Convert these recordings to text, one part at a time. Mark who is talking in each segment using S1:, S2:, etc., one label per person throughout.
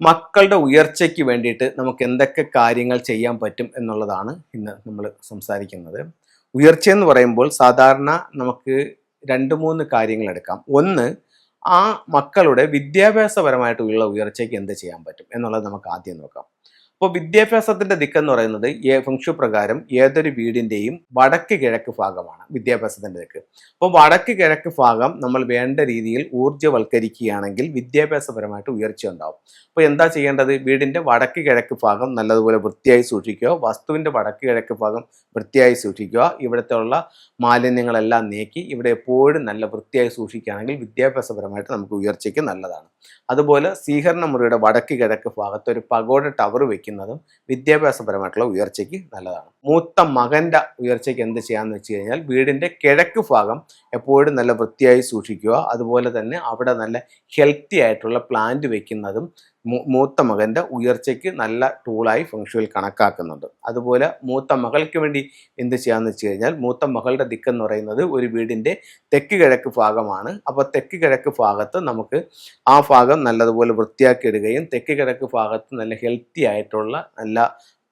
S1: മക്കളുടെ ഉയർച്ചയ്ക്ക് വേണ്ടിയിട്ട് നമുക്ക് എന്തൊക്കെ കാര്യങ്ങൾ ചെയ്യാൻ പറ്റും എന്നുള്ളതാണ് ഇന്ന് നമ്മൾ സംസാരിക്കുന്നത്. ഉയർച്ച എന്ന് പറയുമ്പോൾ സാധാരണ നമുക്ക് രണ്ട് മൂന്ന് കാര്യങ്ങൾ എടുക്കാം. ഒന്ന് ആ മക്കളുടെ വിദ്യാഭ്യാസപരമായിട്ടുള്ള ഉയർച്ചയ്ക്ക് എന്ത് ചെയ്യാൻ പറ്റും എന്നുള്ളത് നമുക്ക് ആദ്യം നോക്കാം. അപ്പോൾ വിദ്യാഭ്യാസത്തിന്റെ ദിക്കെന്ന് പറയുന്നത് ഏ ഫംഗ്ഷു പ്രകാരം ഏതൊരു വീടിന്റെയും വടക്ക് കിഴക്ക് ഭാഗമാണ് വിദ്യാഭ്യാസത്തിന്റെ ദിക്ക്. അപ്പോൾ വടക്ക് കിഴക്ക് ഭാഗം നമ്മൾ വേണ്ട രീതിയിൽ ഊർജവൽക്കരിക്കുകയാണെങ്കിൽ വിദ്യാഭ്യാസപരമായിട്ട് ഉയർച്ച ഉണ്ടാവും. അപ്പോൾ എന്താ ചെയ്യേണ്ടത്? വീടിന്റെ വടക്ക് കിഴക്ക് ഭാഗം നല്ലതുപോലെ വൃത്തിയായി സൂക്ഷിക്കുക. വസ്തുവിന്റെ വടക്ക് കിഴക്ക് ഭാഗം വൃത്തിയായി സൂക്ഷിക്കുക. ഇവിടുത്തെ ഉള്ള മാലിന്യങ്ങളെല്ലാം നീക്കി ഇവിടെ എപ്പോഴും നല്ല വൃത്തിയായി സൂക്ഷിക്കുകയാണെങ്കിൽ വിദ്യാഭ്യാസപരമായിട്ട് നമുക്ക് ഉയർച്ചയ്ക്ക് നല്ലതാണ്. അതുപോലെ സ്വീകരണ മുറിയുടെ വടക്ക് കിഴക്ക് ഭാഗത്ത് ഒരു പകോട ടവർ വെക്കുന്നതും വിദ്യാഭ്യാസപരമായിട്ടുള്ള ഉയർച്ചയ്ക്ക് നല്ലതാണ്. മൂത്ത മകന്റെ ഉയർച്ചയ്ക്ക് എന്ത് ചെയ്യാന്ന് വെച്ച് കഴിഞ്ഞാൽ വീടിന്റെ കിഴക്ക് ഭാഗം എപ്പോഴും നല്ല വൃത്തിയായി സൂക്ഷിക്കുക. അതുപോലെ തന്നെ അവിടെ നല്ല ഹെൽത്തി ആയിട്ടുള്ള പ്ലാന്റ് വെക്കുന്നതും മൂത്ത മകന്റെ ഉയർച്ചയ്ക്ക് നല്ല ടൂളായി ഫംഗ്ഷനിൽ കണക്കാക്കുന്നുണ്ട്. അതുപോലെ മൂത്ത മകൾക്ക് വേണ്ടി എന്ത് ചെയ്യാന്ന് വെച്ച് കഴിഞ്ഞാൽ മൂത്ത മകളുടെ ദിക്കെന്ന് പറയുന്നത് ഒരു വീടിന്റെ തെക്ക് കിഴക്ക് ഭാഗമാണ്. അപ്പോൾ തെക്ക് കിഴക്ക് ഭാഗത്ത് നമുക്ക് ആ ഭാഗം നല്ലതുപോലെ വൃത്തിയാക്കി ഇടുകയും തെക്ക് കിഴക്ക് ഭാഗത്ത് നല്ല ഹെൽത്തി ആയിട്ടുള്ള നല്ല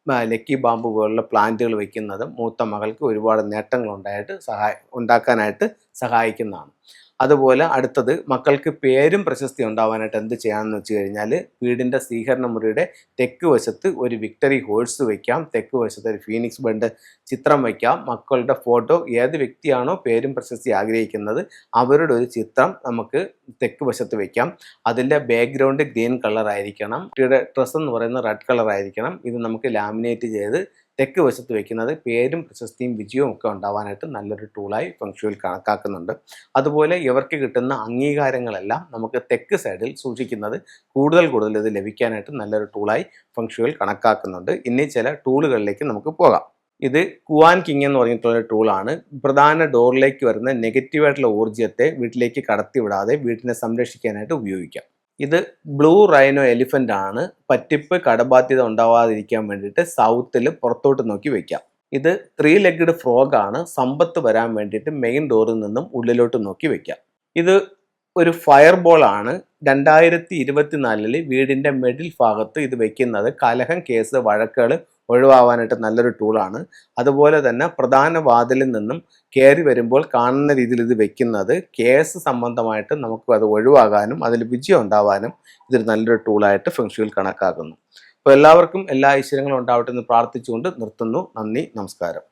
S1: ആ, ലക്കി ബാമ്പ് പോലുള്ള പ്ലാന്റുകൾ വെക്കുന്നത് മൂത്ത മകൾക്ക് ഒരുപാട് നേട്ടങ്ങൾ ഉണ്ടായിട്ട് സഹായം ഉണ്ടാക്കാനായിട്ട് സഹായിക്കുന്നതാണ്. അതുപോലെ അടുത്തത് മക്കൾക്ക് പേരും പ്രശസ്തി ഉണ്ടാവാനായിട്ട് എന്ത് ചെയ്യാമെന്ന് വെച്ച് കഴിഞ്ഞാൽ വീടിന്റെ സ്വീകരണ മുറിയുടെ തെക്ക് വശത്ത് ഒരു വിക്ടറി ഹോഴ്സ് വയ്ക്കാം തെക്ക് വശത്ത് ഒരു ഫീനിക്സ് ബണ്ട് ചിത്രം വയ്ക്കാം മക്കളുടെ ഫോട്ടോ ഏത് വ്യക്തിയാണോ പേരും പ്രശസ്തി ആഗ്രഹിക്കുന്നത് അവരുടെ ഒരു ചിത്രം നമുക്ക് തെക്ക് വശത്ത് വയ്ക്കാം അതിന്റെ ബാക്ക്ഗ്രൗണ്ട് ഗ്രീൻ കളർ ആയിരിക്കണം കുട്ടിയുടെ ഡ്രസ്സ് എന്ന് പറയുന്നത് റെഡ് കളർ ആയിരിക്കണം ഇത് നമുക്ക് ലാമിനേറ്റ് ചെയ്ത് തെക്ക് വശത്ത് വയ്ക്കുന്നത് പേരും പ്രശസ്തിയും വിജയവും ഒക്കെ ഉണ്ടാവാനായിട്ട് നല്ലൊരു ടൂളായി ഫംഗ്ഷനിൽ കണക്കാക്കുന്നുണ്ട്. അതുപോലെ ഇവർക്ക് കിട്ടുന്ന അംഗീകാരങ്ങളെല്ലാം നമുക്ക് തെക്ക് സൈഡിൽ സൂക്ഷിക്കുന്നത് കൂടുതൽ കൂടുതൽ ഇത് ലഭിക്കാനായിട്ട് നല്ലൊരു ടൂളായി ഫംഗ്ഷനിൽ കണക്കാക്കുന്നുണ്ട്. ഇനി ചില ടൂളുകളിലേക്ക് നമുക്ക് പോകാം. ഇത് കുവാൻ കിങ് എന്ന് പറഞ്ഞിട്ടുള്ള ടൂളാണ് പ്രധാന ഡോറിലേക്ക് വരുന്ന നെഗറ്റീവായിട്ടുള്ള ഊർജത്തെ വീട്ടിലേക്ക് കടത്തിവിടാതെ വീട്ടിനെ സംരക്ഷിക്കാനായിട്ട് ഉപയോഗിക്കാം. ഇത് ബ്ലൂ റൈനോ എലിഫന്റ് ആണ്. പറ്റിപ്പ് കടബാധ്യത ഉണ്ടാവാതിരിക്കാൻ വേണ്ടിയിട്ട് സൗത്തിൽ പുറത്തോട്ട് നോക്കി വെക്കാം. ഇത് ത്രീ ലെഗ്ഡ് ഫ്രോഗ് ആണ്. സമ്പത്ത് വരാൻ വേണ്ടിയിട്ട് മെയിൻ ഡോറിൽ നിന്നും ഉള്ളിലോട്ട് നോക്കി വെക്കാം. ഇത് ഒരു ഫയർ ബോൾ ആണ്. രണ്ടായിരത്തി ഇരുപത്തിനാലിൽ വീടിന്റെ മിഡിൽ ഭാഗത്ത് ഇത് വെക്കുന്നത് കലഹം കേസ് വഴക്കുകൾ ഒഴിവാവാനായിട്ട് നല്ലൊരു ടൂളാണ് അതുപോലെ തന്നെ പ്രധാന വാതിലിൽ നിന്നും കയറി വരുമ്പോൾ കാണുന്ന രീതിയിൽ ഇത് വെക്കുന്നത് കേസ് സംബന്ധമായിട്ട് നമുക്ക് അത് ഒഴിവാകാനും അതിൽ വിജയം ഉണ്ടാവാനും ഇതൊരു നല്ലൊരു ടൂളായിട്ട് ഫംഗ്ഷനിൽ കണക്കാക്കുന്നു. അപ്പോൾ എല്ലാവർക്കും എല്ലാ ഐശ്വര്യങ്ങളും ഉണ്ടാവട്ടെ എന്ന് പ്രാർത്ഥിച്ചുകൊണ്ട് നിർത്തുന്നു. നന്ദി നമസ്കാരം.